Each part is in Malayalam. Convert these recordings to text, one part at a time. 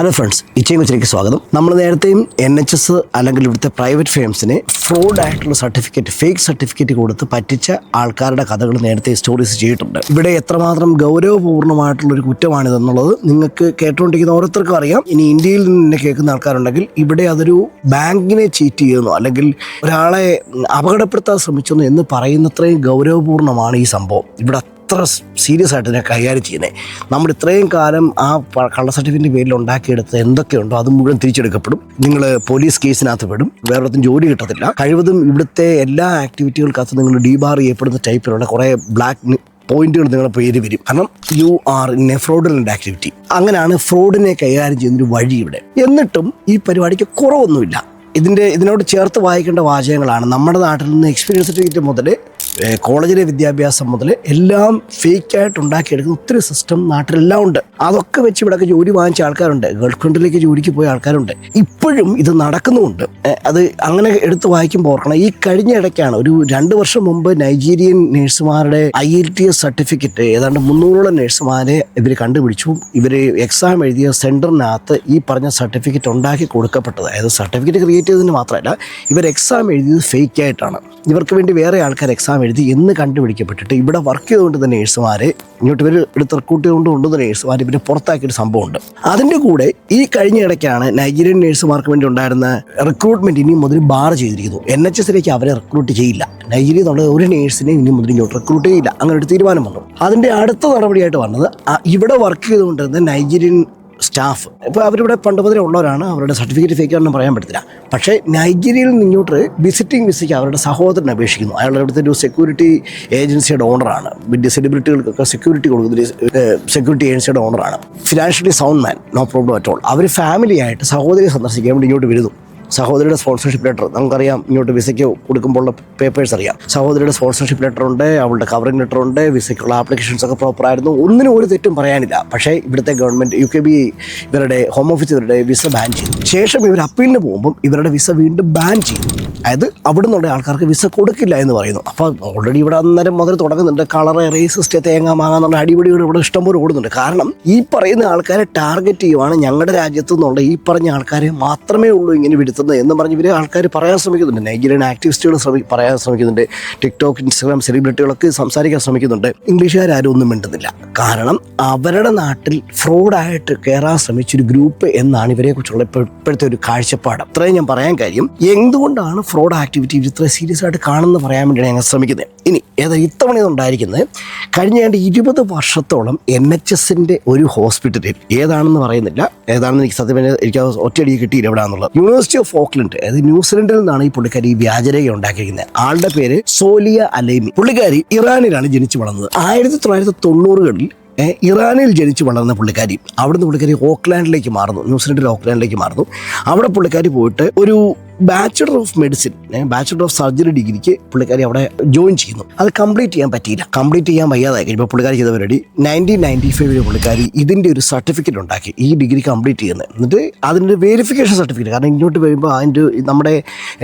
ഹലോ ഫ്രണ്ട്സ് ഇച്ചയും കൊച്ചിലേക്ക് സ്വാഗതം. നമ്മൾ നേരത്തെയും എൻ എച്ച് എസ് അല്ലെങ്കിൽ ഇവിടുത്തെ പ്രൈവറ്റ് ഫേംസിനെ ഫ്രോഡ് ആയിട്ടുള്ള സർട്ടിഫിക്കറ്റ് ഫേക്ക് സർട്ടിഫിക്കറ്റ് കൊടുത്ത് പറ്റിച്ച ആൾക്കാരുടെ കഥകൾ നേരത്തെ സ്റ്റോറീസ് ചെയ്തിട്ടുണ്ട്. ഇവിടെ എത്രമാത്രം ഗൗരവപൂർണമായിട്ടുള്ള ഒരു കുറ്റമാണിതെന്നുള്ളത് നിങ്ങൾക്ക് കേട്ടുകൊണ്ടിരിക്കുന്ന ഓരോരുത്തർക്കും അറിയാം. ഇനി ഇന്ത്യയിൽ നിന്ന് കേൾക്കുന്ന ആൾക്കാരുണ്ടെങ്കിൽ ഇവിടെ അതൊരു ബാങ്കിനെ ചീറ്റ് ചെയ്യുന്നു അല്ലെങ്കിൽ ഒരാളെ അപകടപ്പെടുത്താൻ ശ്രമിച്ചെന്നു എന്ന് പറയുന്നത്രയും ഗൗരവപൂർണമാണ് ഈ സംഭവം. ഇവിടെ അത്ര സീരിയസ് ആയിട്ട് ഇതിനെ കൈകാര്യം ചെയ്യുന്നത് നമ്മൾ ഇത്രയും കാലം ആ കള്ള സർട്ടിഫിക്കറ്റിന്റെ പേരിൽ ഉണ്ടാക്കിയെടുത്ത് എന്തൊക്കെയുണ്ടോ അത് മുഴുവൻ തിരിച്ചെടുക്കപ്പെടും. നിങ്ങൾ പോലീസ് കേസിനകത്ത് പെടും. വേറൊരുത്തും ജോലി കിട്ടത്തില്ല. കഴിവതും ഇവിടുത്തെ എല്ലാ ആക്ടിവിറ്റികൾക്കകത്ത് നിങ്ങൾ ഡീബാർ ചെയ്യപ്പെടുന്ന ടൈപ്പിലുള്ള കുറേ ബ്ലാക്ക് പോയിന്റുകൾ നിങ്ങളുടെ പേര് വരും. കാരണം you are in a fraudulent activity. അങ്ങനെയാണ് ഫ്രോഡിനെ കൈകാര്യം ചെയ്യുന്നൊരു വഴി ഇവിടെ. എന്നിട്ടും ഈ പരിപാടിക്ക് കുറവൊന്നുമില്ല. ഇതിന്റെ ഇതിനോട് ചേർത്ത് വായിക്കേണ്ട വാചകങ്ങളാണ്. നമ്മുടെ നാട്ടിൽ നിന്ന് എക്സ്പീരിയൻസ് സർട്ടിഫിക്കറ്റ് മുതൽ കോളേജിലെ വിദ്യാഭ്യാസം മുതൽ എല്ലാം ഫേക്കായിട്ട് ഉണ്ടാക്കിയെടുക്കുന്ന ഒത്തിരി സിസ്റ്റം നാട്ടിലെല്ലാം ഉണ്ട്. അതൊക്കെ വെച്ച് ഇവിടെയൊക്കെ ജോലി വാങ്ങിച്ച ആൾക്കാരുണ്ട്. ഗൾഫ് കൺട്രിയിലേക്ക് ജോലിക്ക് പോയ ആൾക്കാരുണ്ട്. ഇപ്പോഴും ഇത് നടക്കുന്നുമുണ്ട്. അത് അങ്ങനെ എടുത്ത് വായിക്കുമ്പോൾ ഓർക്കണം. ഈ കഴിഞ്ഞ ഇടയ്ക്കാണ് ഒരു രണ്ട് വർഷം മുമ്പ് Nigerian നേഴ്സുമാരുടെ I L T S certificate ഏതാണ്ട് മുന്നൂറോളം നേഴ്സുമാരെ ഇവർ കണ്ടുപിടിച്ചു. ഇവർ എക്സാം എഴുതിയ സെന്ററിനകത്ത് ഈ പറഞ്ഞ സർട്ടിഫിക്കറ്റ് ഉണ്ടാക്കി കൊടുക്കപ്പെട്ടത്. അതായത് സർട്ടിഫിക്കറ്റ് ക്രിയേറ്റ് ചെയ്തതിന് മാത്രമല്ല ഇവർ എക്സാം എഴുതിയത് ഫേക്ക് ആയിട്ടാണ്. ഇവർക്ക് വേണ്ടി വേറെ ആൾക്കാർ എക്സാം എഴുതി എന്ന് കണ്ടുപിടിക്കപ്പെട്ടിട്ട് ഇവിടെ വർക്ക് ചെയ്തുകൊണ്ട് തന്നെ നേഴ്സുമാരെ ഇങ്ങോട്ട് ഇവർ എടുത്ത് റിക്രൂട്ട് ചെയ്തുകൊണ്ട് കൊണ്ടുവന്ന നേഴ്സുമാർ ഇവരെ പുറത്താക്കിയൊരു സംഭവമുണ്ട്. അതിന്റെ കൂടെ ഈ കഴിഞ്ഞ ഇടയ്ക്കാണ് നൈജീരിയൻ നേഴ്സുമാർക്ക് വേണ്ടി ഉണ്ടായിരുന്ന റിക്രൂട്ട്മെന്റ് ഇനി മുതൽ ബാർ ചെയ്തിരിക്കുന്നു. എൻ എച്ച് എസിലേക്ക് അവരെ റിക്രൂട്ട് ചെയ്യില്ല. നൈജീരിയ നമ്മുടെ ഒരു നേഴ്സിനെ ഇനി മുതൽ ഇങ്ങോട്ട് റിക്രൂട്ട് ചെയ്യില്ല. അങ്ങനെ ഒരു തീരുമാനം വന്നു. അതിന്റെ അടുത്ത നടപടിയായിട്ട് വന്നത് ഇവിടെ വർക്ക് ചെയ്തുകൊണ്ടിരുന്ന നൈജീരിയൻ സ്റ്റാഫ്. ഇപ്പോൾ അവരിവിടെ പണ്ട് മുതലേ ഉള്ളവരാണ്. അവരുടെ സർട്ടിഫിക്കറ്റ് ഫേക്കാണെന്ന് പറയാൻ പറ്റത്തില്ല. പക്ഷേ നൈജീരിയയിൽ നിന്ന് ഇങ്ങോട്ട് വിസിറ്റിംഗ് വിസയ്ക്ക് അവരുടെ സഹോദരനെ അപേക്ഷിക്കുന്നു. അയാൾ അവിടുത്തെ ഒരു സെക്യൂരിറ്റി ഏജൻസിയുടെ ഓണറാണ് വലിയ സെലിബ്രിറ്റികൾക്കൊക്കെ സെക്യൂരിറ്റി കൊടുക്കുന്ന സെക്യൂരിറ്റി ഏജൻസിയുടെ ഓണറാണ് financially sound man no problem at all അവർ ഫാമിലിയായിട്ട് സഹോദരി സന്ദർശിക്കാൻ വേണ്ടി ഇങ്ങോട്ട് വരുന്നു. സഹോദരിയുടെ സ്പോൺസർഷിപ്പ് ലെറ്റർ നമുക്കറിയാം. ഇങ്ങോട്ട് വിസയ്ക്ക് കൊടുക്കുമ്പോഴുള്ള പേപ്പേഴ്സ് അറിയാം. സഹോദരിയുടെ സ്പോൺസർഷിപ്പ് ലെറ്റർ ഉണ്ട് അവളുടെ കവറിംഗ് ലെറ്റർ ഉണ്ട് വിസയ്ക്കുള്ള ആപ്ലിക്കേഷൻസ് ഒക്കെ പ്രോപ്പർ ആയിരുന്നു. ഒന്നിനും ഒരു തെറ്റും പറയാനില്ല. പക്ഷേ ഇവിടുത്തെ ഗവൺമെന്റ് യു കെ ബി ഇവരുടെ ഹോം ഓഫീസ് ഇവരുടെ വിസ ബാൻ ചെയ്തു. ശേഷം ഇവർ അപ്പീലിന് പോകുമ്പം ഇവരുടെ വിസ വീണ്ടും ബാൻ ചെയ്തു. അതായത് അവിടെ നിന്നുള്ള ആൾക്കാർക്ക് വിസ കൊടുക്കില്ല എന്ന് പറയുന്നു. അപ്പോൾ ഓൾറെഡി ഇവിടെ അന്നേരം മുതൽ തുടങ്ങുന്നുണ്ട്. കളറ് റേസിസ്റ്റ് തേങ്ങ മാങ്ങ എന്നുള്ള അടിപിടികൾ ഇവിടെ ഇഷ്ടംപോലെ ഓടുന്നുണ്ട്. കാരണം ഈ പറയുന്ന ആൾക്കാരെ ടാർഗറ്റ് ചെയ്യുവാണ് ഞങ്ങളുടെ രാജ്യത്തു നിന്നുള്ള ഈ പറഞ്ഞ ആൾക്കാരെ മാത്രമേ ഉള്ളൂ ഇങ്ങനെ വിടുത്തുന്നത് എന്ന് പറഞ്ഞ് ഇവർ ആൾക്കാർ പറയാൻ ശ്രമിക്കുന്നുണ്ട്. നൈജീരിയൻ ആക്ടിവിസ്റ്റുകൾ ശ്രമി പറയാൻ ശ്രമിക്കുന്നുണ്ട്. ടിക്ടോക്ക് ഇൻസ്റ്റാഗ്രാം സെലിബ്രിറ്റികളൊക്കെ സംസാരിക്കാൻ ശ്രമിക്കുന്നുണ്ട്. ഇംഗ്ലീഷുകാരും ഒന്നും മിണ്ടുന്നില്ല. കാരണം അവരുടെ നാട്ടിൽ ഫ്രോഡായിട്ട് കയറാൻ ശ്രമിച്ചൊരു ഗ്രൂപ്പ് എന്നാണ് ഇവരെ കുറിച്ചുള്ള ഇപ്പോഴത്തെ ഒരു കാഴ്ചപ്പാട്. അത്രയും ഞാൻ പറയാൻ കാര്യം എന്തുകൊണ്ടാണ് ഫ്രോഡ് ആക്ടിവിറ്റി ഇത്ര സീരിയസ് ആയിട്ട് കാണുന്നത് പറയാൻ വേണ്ടിയാണ് ഞങ്ങൾ ശ്രമിക്കുന്നത്. ഇനി ഏതാ ഇത്തവണ ഇതുണ്ടായിരിക്കുന്നത് കഴിഞ്ഞ ഏതാണ്ട് ഇരുപത് വർഷത്തോളം എൻ എച്ച് എസിന്റെ ഒരു ഹോസ്പിറ്റലിൽ ഏതാണെന്ന് പറയുന്നില്ല. ഏതാണെന്ന് എനിക്ക് സത്യം എനിക്ക് ഒറ്റയടി കിട്ടിയില്ല എവിടെയാണെന്നുള്ളത് യൂണിവേഴ്സിറ്റി ഓഫ് ഓക്ലൻഡ് അതായത് ന്യൂസിലൻഡിൽ നിന്നാണ് ഈ പുള്ളിക്കാരി ഈ വ്യാജരേഖ ഉണ്ടാക്കിയിരിക്കുന്നത്. ആളുടെ പേര് സോലിയ അലൈമി. പുള്ളിക്കാരി ഇറാനിലാണ് ജനിച്ചു വളർന്നത്. ആയിരത്തി തൊള്ളായിരത്തി തൊണ്ണൂറുകളിൽ ഇറാനിൽ ജനിച്ചു വളർന്ന പുള്ളിക്കാരി അവിടുന്ന് പുള്ളിക്കാരി ഓക്ലാൻഡിലേക്ക് മാറുന്നു. ന്യൂസിലൻഡിൽ ഓക്ലാൻഡിലേക്ക് മാറുന്നു. അവിടെ പുള്ളിക്കാരി പോയിട്ട് ഒരു bachelor of medicine bachelor of surgery ഡിഗ്രിക്ക് പുള്ളിക്കാരി അവിടെ ജോയിൻ ചെയ്യുന്നു. അത് കംപ്ലീറ്റ് ചെയ്യാൻ പറ്റിയില്ല. കംപ്ലീറ്റ് ചെയ്യാൻ വയ്യാതായി കഴിയുമ്പോൾ പുള്ളിക്കാരി ചെയ്ത പരിപാടി നയന്റീൻ നയന്റി ഫൈവിലെ പുള്ളിക്കാരി ഇതിന്റെ ഒരു സർട്ടിഫിക്കറ്റ് ഉണ്ടാക്കി. ഈ ഡിഗ്രി കംപ്ലീറ്റ് ചെയ്യുന്നത് എന്നിട്ട് അതിന്റെ വെരിഫിക്കേഷൻ സർട്ടിഫിക്കറ്റ് കാരണം ഇങ്ങോട്ട് വരുമ്പോൾ അതിന്റെ നമ്മുടെ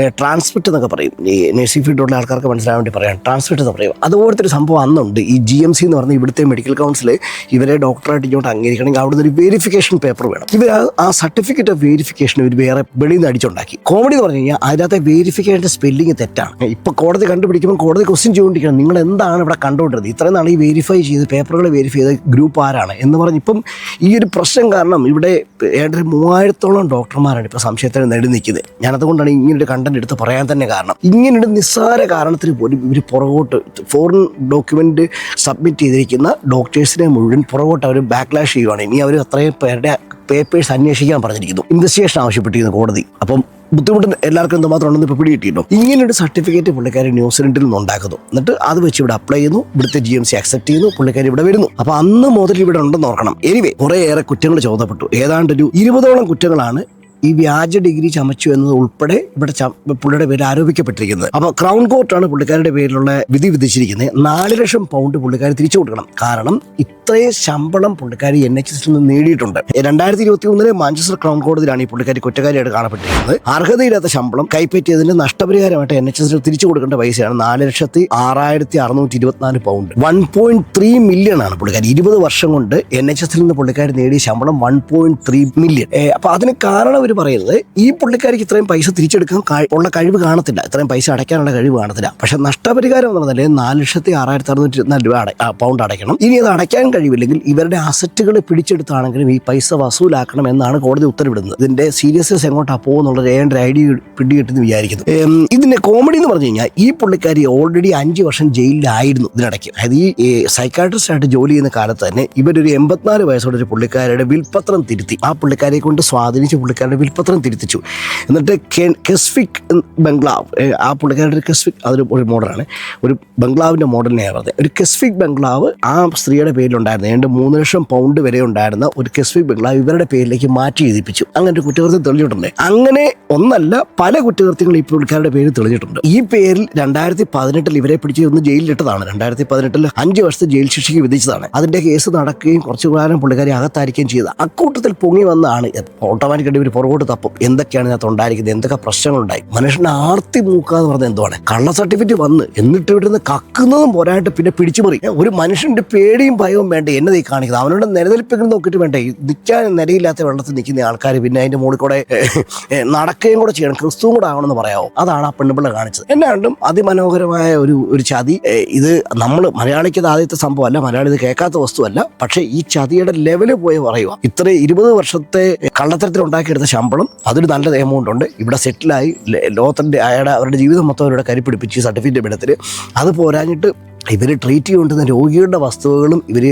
ട്രാൻസ്മിറ്റ് എന്നൊക്കെ പറയും. ഈ നഴ്സിംഗ് ഫീൽഡിലുള്ള ആൾക്കാർക്ക് മനസ്സിലാൻ വേണ്ടി പറയാം. ട്രാൻസ്മിറ്റ് എന്ന് പറയും. അതുപോലത്തെ ഒരു സംഭവം അന്നുണ്ട്. ഈ ജി എം സി എന്ന് പറഞ്ഞ ഇവിടുത്തെ മെഡിക്കൽ കൗൺസിൽ ഇവരെ ഡോക്ടറായിട്ട് ഇങ്ങോട്ട് അംഗീകരിക്കണമെങ്കിൽ അവിടുന്ന് ഒരു വെരിഫിക്കേഷൻ പേപ്പർ വേണം. ഇവർ ആ- സർട്ടിഫിക്കറ്റ് ഓഫ് വെരിഫിക്കേഷൻ ഇവർ വേറെ വെളിയിൽ നിന്ന് അടിച്ചുണ്ടാക്കി. കോമഡി പറഞ്ഞു കഴിഞ്ഞാൽ അതിനകത്തെ വേരിഫിക്കേഷന്റെ സ്പെല്ലിങ് തെറ്റാണ് ഇപ്പോൾ കോടതി കണ്ടുപിടിക്കുമ്പോൾ കോടതി ക്വസ്റ്റ്യൻ ചെയ്തുകൊണ്ടിരിക്കണം നിങ്ങൾ എന്താണ് ഇവിടെ കണ്ടുകൊണ്ടിരുന്നത്? ഇത്രയും നാൾ ഈ വെരിഫൈ ചെയ്ത് പേപ്പറുകൾ വെരിഫൈ ചെയ്ത ഗ്രൂപ്പ് ആരാണ്? എന്ന് പറഞ്ഞ് ഇപ്പം ഈ ഒരു പ്രശ്നം കാരണം ഇവിടെ ഏതാണ്ട് മൂവായിരത്തോളം ഡോക്ടർമാരാണ് ഇപ്പോൾ സംശയത്തിന് നേടി നിൽക്കുന്നത്. ഞാനതുകൊണ്ടാണ് ഇങ്ങനൊരു കണ്ടന്റ് എടുത്ത് പറയാൻ തന്നെ കാരണം. ഇങ്ങനൊരു നിസ്സാര കാരണത്തിന് പോലും ഇവർ പുറകോട്ട് ഫോറിൻ ഡോക്യുമെന്റ് സബ്മിറ്റ് ചെയ്തിരിക്കുന്ന ഡോക്ടേഴ്സിനെ മുഴുവൻ പുറകോട്ട് അവർ ബാക്ക്ലാഷ് ചെയ്യുവാണ്. ഇനി അവർ അത്രയും പേരുടെ പേപ്പേഴ്സ് അന്വേഷിക്കാൻ പറഞ്ഞിരിക്കുന്നു. ഇൻവെസ്റ്റിഗേഷൻ ആവശ്യപ്പെട്ടിരുന്നു കോടതി. അപ്പം ബുദ്ധിമുട്ട് എല്ലാവർക്കും എന്തുമാത്രം ഉണ്ടെന്ന് ഇപ്പോൾ ഇങ്ങനെ ഇങ്ങനൊരു സർട്ടിഫിക്കറ്റ് പുള്ളിക്കാരി ന്യൂസിലൻഡിൽ നിന്ന് ഉണ്ടാക്കുന്നു എന്നിട്ട് അത് വെച്ച് ഇവിടെ അപ്ലൈ ചെയ്യുന്നു. ഇവിടുത്തെ ജി എം സി അക്സെപ്റ്റ് ചെയ്യുന്നു. പുള്ളിക്കാരി ഇവിടെ വരുന്നു. അപ്പോൾ അന്ന് മുതൽ ഇവിടെ ഉണ്ടെന്ന് ഓർക്കണം. എനിവേ കുറേ ഏറെ കുറ്റങ്ങൾ ചോദപ്പെട്ടു ഏതാണ്ട് ഒരു ഇരുപതോളം കുറ്റങ്ങളാണ് ഈ വ്യാജ ഡിഗ്രി ചമച്ചു എന്നത് ഉൾപ്പെടെ ഇവിടെ പുള്ളിയുടെ പേര് ആരോപിക്കപ്പെട്ടിരിക്കുന്നത്. അപ്പോൾ ക്രൗൺ കോർട്ടാണ് പുള്ളിക്കാരുടെ പേരിലുള്ള വിധി വിധിച്ചിരിക്കുന്നത്. നാല് ലക്ഷം പൗണ്ട് പുള്ളിക്കാർ തിരിച്ചു കൊടുക്കണം. കാരണം ഇത്രയും ശമ്പളം പുള്ളിക്കാരി എൻ എച്ച് എസിൽ നിന്ന് നേടിയിട്ടുണ്ട്. രണ്ടായിരത്തി ഇരുപത്തി ഒന്നിലെ മാഞ്ചസ്റ്റർ ക്രൗൺ കോടതിയിലാണ് ഈ പുള്ളിക്കാരി കുറ്റക്കാരിയായിട്ട് കാണപ്പെട്ടിരിക്കുന്നത്. അർഹതയില്ലാത്ത ശമ്പളം കൈപ്പറ്റിയതിന് നഷ്ടപരിഹാരമായിട്ട് എൻ എച്ച് എസിൽ തിരിച്ചു കൊടുക്കേണ്ട പൈസയാണ് നാല് ലക്ഷത്തി ആറായിരത്തി അറുന്നൂറ്റി ഇരുപത്തിനാല് pound one point three million ആണ് പുള്ളിക്കാരി. ഇരുപത് വർഷം കൊണ്ട് എൻ എച്ച് എസിൽ നിന്ന് പുള്ളിക്കാരി നേടിയ ശമ്പളം വൺ പോയിന്റ് ത്രീ മില്യൺ അപ്പൊ അതിന് കാരണം അവർ പറയുന്നത് ഈ പുള്ളിക്കാരിക്ക് ഇത്രയും പൈസ തിരിച്ചെടുക്കാൻ ഉള്ള കഴിവ് കാണത്തില്ല. ഇത്രയും പൈസ അടയ്ക്കാനുള്ള കഴിവ് കാണത്തില്ല. പക്ഷെ നഷ്ടപരിഹാരം എന്ന് പറഞ്ഞാൽ നാല് ലക്ഷത്തി ആറായിരത്തി അറുന്നൂറ്റി ഇരുപത്തിനാല് രൂപ പൗണ്ട് അടയ്ക്കണം. ഇനി അത് അടയ്ക്കാൻ കഴിവില്ലെങ്കിൽ ഇവരുടെ അസറ്റുകൾ പിടിച്ചെടുത്താണെങ്കിലും ഈ പൈസ വസൂലാക്കണം എന്നാണ് കോടതി ഉത്തരവിടുന്നത്. ഇതിന്റെ സീരിയസ്നെസ് എങ്ങോട്ടാ പോകുന്നുള്ളത് ഏണ്ട ഐഡിയ പിടികിട്ടെന്ന് വിചാരിക്കുന്നു. ഇതിന്റെ കോമഡി എന്ന് പറഞ്ഞു കഴിഞ്ഞാൽ ഈ പുള്ളിക്കാരി ഓൾറെഡി അഞ്ച് വർഷം ജയിലിലായിരുന്നു ഇതിനിടയ്ക്ക്. അതായത് ഈ സൈക്കാട്രിസ്റ്റ് ആയിട്ട് ജോലി ചെയ്യുന്ന കാലത്ത് തന്നെ ഇവരൊരു എൺപത്തിനാല് വയസ്സോടെ ഒരു പുള്ളിക്കാരുടെ വിൽപത്രം തിരുത്തി. ആ പുള്ളിക്കാരെ കൊണ്ട് സ്വാധീനിച്ച് പുള്ളിക്കാരുടെ വിൽപ്പത്രം തിരുത്തിച്ചു. എന്നിട്ട് കെ- കെസ്ഫിക് ബംഗ്ലാവ് ആ പുള്ളിക്കാരുടെ കെസ്ഫിക് അതൊരു ഒരു മോഡലാണ്. ഒരു ബംഗ്ലാവിന്റെ മോഡലിനെ പറഞ്ഞത്. ഒരു കെസ്ഫിക് ബംഗ്ലാവ് ആ സ്ത്രീയുടെ പേരിലുണ്ടായിരുന്നു. ഏതാണ്ട് മൂന്ന് ലക്ഷം പൗണ്ട് വരെ ഉണ്ടായിരുന്ന ഒരു കെസ്ഫിക് ബംഗ്ലാവ് ഇവരുടെ പേരിലേക്ക് മാറ്റി എഴുതിപ്പിച്ചു. അങ്ങനെ ഒരു കുറ്റകൃത്യം തെളിഞ്ഞിട്ടുണ്ട്. അങ്ങനെ ഒന്നല്ല പല കുറ്റകൃത്യങ്ങളും ഈ പുള്ളിക്കാരുടെ പേര് തെളിഞ്ഞിട്ടുണ്ട്. ഈ പേരിൽ രണ്ടായിരത്തി പതിനെട്ടിൽ ഇവരെ പിടിച്ച് ഒന്ന് ജയിലിലിട്ടതാണ്. രണ്ടായിരത്തി പതിനെട്ടിൽ അഞ്ച് വർഷത്തെ ജയിൽ ശിക്ഷയ്ക്ക് വിധിച്ചതാണ്. അതിന്റെ കേസ് നടക്കുകയും കുറച്ചു കാലം പുള്ളിക്കാരെ അകത്തായിരിക്കുകയും ചെയ്ത അക്കൂട്ടത്തിൽ പൊങ്ങി വന്നാണ് ഓട്ടോമാറ്റിക്കായിട്ട് ഇവർ പുറകോട്ട് തപ്പും. എന്തൊക്കെയാണ് ഇതിനകത്ത് ഉണ്ടായിരിക്കുന്നത്? എന്തൊക്കെ പ്രശ്നങ്ങളുണ്ടായി? മനുഷ്യനെ ആർത്തി മൂക്കുക എന്ന് പറഞ്ഞത് എന്തുവാണ്? കള്ള സർട്ടിഫിക്കറ്റ് വന്ന് എന്നിട്ട് ഇവിടുന്ന് കക്കുന്നതും പോരായിട്ട് പിന്നെ പിടിച്ചുപറി. ഒരു മനുഷ്യന്റെ പേടിയും ഭയവും വേണ്ട? എന്നത് ഈ കാണിക്കുന്നത്. അവനോട് നിലനിൽപ്പിക്കുന്നത് നോക്കിയിട്ട് വേണ്ടേ? നിൽക്കാൻ നിലയില്ലാത്ത വെള്ളത്തിൽ നിൽക്കുന്ന ആൾക്കാർ പിന്നെ അതിന്റെ മുകളിൽ കൂടെ നടക്കുകയും കൂടെ ചെയ്യണം. ക്രിസ്തുവും കൂടെ ആവണമെന്ന് പറയാമോ അതാണ് ആ പെണ്ണുപിള്ള കാണിച്ചത്. എന്നാണ്ടും അതിമനോഹരമായ ഒരു ഒരു ചതി. ഇത് നമ്മൾ മലയാളിക്ക് ഇത് ആദ്യത്തെ സംഭവമല്ല. മലയാളി ഇത് കേൾക്കാത്ത വസ്തുവല്ല. പക്ഷേ ഈ ചതിയുടെ ലെവൽ പോയി പറയുക ഇത്ര ഇരുപത് വർഷത്തെ കള്ളത്തരത്തിൽ ഉണ്ടാക്കിയെടുത്ത ശമ്പളം അതൊരു നല്ല എമൗണ്ട് ഉണ്ട് ഇവിടെ സെറ്റിലായി ലോകത്തിന്റെ അയാളുടെ അവരുടെ ജീവിതം മൊത്തം അവരുടെ കരി പിടിപ്പിച്ച് സർട്ടിഫിക്കറ്റ് എടുത്തിട്ട് അത് പോരാഞ്ഞിട്ട് ഇവർ ട്രീറ്റ് ചെയ്തുകൊണ്ടിരുന്ന രോഗികളുടെ വസ്തുവകളും ഇവർ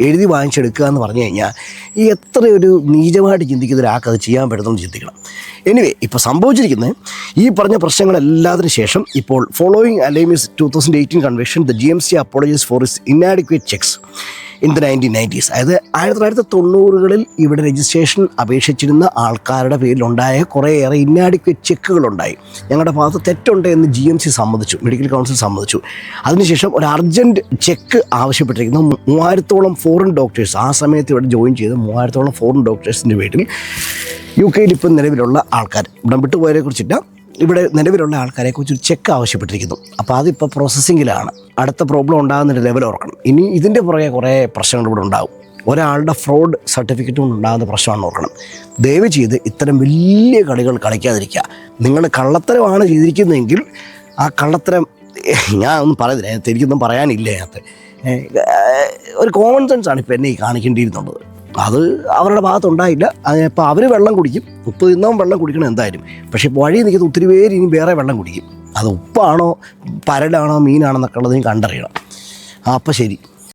എഴുതി വാങ്ങിച്ചെടുക്കുക എന്ന് പറഞ്ഞു കഴിഞ്ഞാൽ ഈ എത്ര ഒരു നീചമായിട്ട് ചിന്തിക്കുന്ന ഒരാൾക്ക് അത് ചെയ്യാൻ പറ്റുമെന്ന് ചിന്തിക്കണം. എനിവേ ഇപ്പോൾ സംഭവിച്ചിരിക്കുന്നത് ഈ പറഞ്ഞ പ്രശ്നങ്ങളെല്ലാത്തിനു ശേഷം ഇപ്പോൾ following അലൈമിസ് two thousand eighteen convention the G M C apologies for is inadequate checks in the nineteen nineties അതായത് ആയിരത്തി തൊള്ളായിരത്തി തൊണ്ണൂറുകളിൽ ഇവിടെ രജിസ്ട്രേഷൻ അപേക്ഷിച്ചിരുന്ന ആൾക്കാരുടെ പേരിലുണ്ടായ കുറേയേറെ ഇന്നാഡിക്വേറ്റ് ചെക്കുകളുണ്ടായി. ഞങ്ങളുടെ ഭാഗത്ത് തെറ്റുണ്ട് എന്ന് ജി എം സി സമ്മതിച്ചു മെഡിക്കൽ കൗൺസിൽ സമ്മതിച്ചു. അതിനുശേഷം ഒരു അർജന്റ് ചെക്ക് ആവശ്യപ്പെട്ടിരിക്കുന്നു. മൂവായിരത്തോളം ഫോറിൻ ഡോക്ടേഴ്സ് ആ സമയത്ത് ഇവിടെ ജോയിൻ ചെയ്ത മൂവായിരത്തോളം ഫോറിൻ ഡോക്ടേഴ്സിന്റെ പേരിൽ യു കെയിൽ ഇപ്പം നിലവിലുള്ള ആൾക്കാർ. ഇവിടം വിട്ടുപോയതിനെ കുറിച്ചില്ല ഇവിടെ നിലവിലുള്ള ആൾക്കാരെ കുറിച്ച് ഒരു ചെക്ക് ആവശ്യപ്പെട്ടിരിക്കുന്നു. അപ്പോൾ അതിപ്പോൾ പ്രോസസ്സിങ്ങിലാണ് അടുത്ത പ്രോബ്ലം ഉണ്ടാകുന്നൊരു ലെവൽ ഓർക്കണം ഇനി ഇതിന്റെ പുറകെ കുറേ പ്രശ്നങ്ങൾ ഇവിടെ ഉണ്ടാകും. ഒരാളുടെ ഫ്രോഡ് സർട്ടിഫിക്കറ്റ് കൊണ്ട് ഉണ്ടാകുന്ന പ്രശ്നമാണ് ഓർക്കണം. ദയവ് ചെയ്ത് ഇത്തരം വലിയ കളികൾ കളിക്കാതിരിക്കുക. നിങ്ങൾ കള്ളത്തരമാണ് ചെയ്തിരിക്കുന്നതെങ്കിൽ ആ കള്ളത്തരം ഞാൻ ഒന്നും പറയുന്നില്ല എനിക്കൊന്നും പറയാനില്ല അതിനകത്ത്. ഒരു കോമൺ സെൻസ് ആണ് ഇപ്പോൾ എന്നെ ഈ കാണിക്കേണ്ടിയിരുന്നുള്ളത് അത് അവരുടെ ഭാഗത്തുണ്ടായില്ല. അതിപ്പോൾ അവർ വെള്ളം കുടിക്കും. ഉപ്പ് തിന്നവും വെള്ളം കുടിക്കണം എന്തായാലും. പക്ഷേ വഴി നിൽക്കുന്ന ഒത്തിരി പേര് ഇനി വേറെ വെള്ളം കുടിക്കും. അത് ഉപ്പാണോ പരലാണോ മീനാണോ എന്നൊക്കെ ഉള്ളത് കണ്ടറിയണം. അപ്പോൾ അപ്പം ശരി.